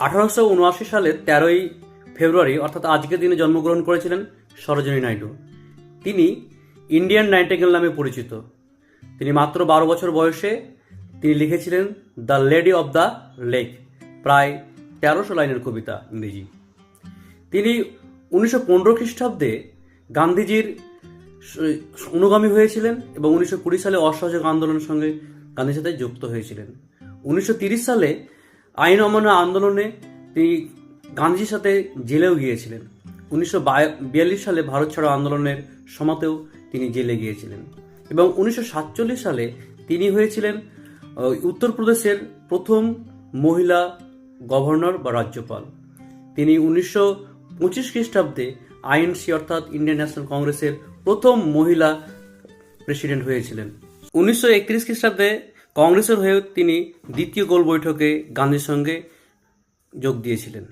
আঠারোশো উনআশি সালের তেরোই ফেব্রুয়ারি, অর্থাৎ আজকের দিনে জন্মগ্রহণ করেছিলেন সরোজিনী নাইডু। তিনি ইন্ডিয়ান নাইটেঙ্গেল নামে পরিচিত। তিনি মাত্র বারো বছর বয়সে তিনি লিখেছিলেন the lady of the lake, প্রায় তেরোশো লাইনের কবিতা ইংরেজি। তিনি উনিশশো পনেরো খ্রিস্টাব্দে গান্ধীজির অনুগামী হয়েছিলেন এবং উনিশশো কুড়ি সালে অসহযোগ আন্দোলনের সঙ্গে গান্ধীর সাথে যুক্ত হয়েছিলেন। উনিশশো সালে আইন অমান্য আন্দোলনে তিনি গান্ধীজির সাথে জেলেও গিয়েছিলেন। উনিশশো বিয়াল্লিশ সালে ভারত ছাড়ো আন্দোলনের সমাতেও তিনি জেলে গিয়েছিলেন এবং উনিশশো সাতচল্লিশ সালে তিনি হয়েছিলেন উত্তরপ্রদেশের প্রথম মহিলা গভর্নর বা রাজ্যপাল। তিনি উনিশশো পঁচিশ খ্রিস্টাব্দে আইএনসি অর্থাৎ ইন্ডিয়ান ন্যাশনাল কংগ্রেসের প্রথম মহিলা প্রেসিডেন্ট হয়েছিলেন। উনিশশো একত্রিশ খ্রিস্টাব্দে কংগ্রেসের হয়েও তিনি দ্বিতীয় গোল বৈঠকে গান্ধীর সঙ্গে যোগ দিয়েছিলেন।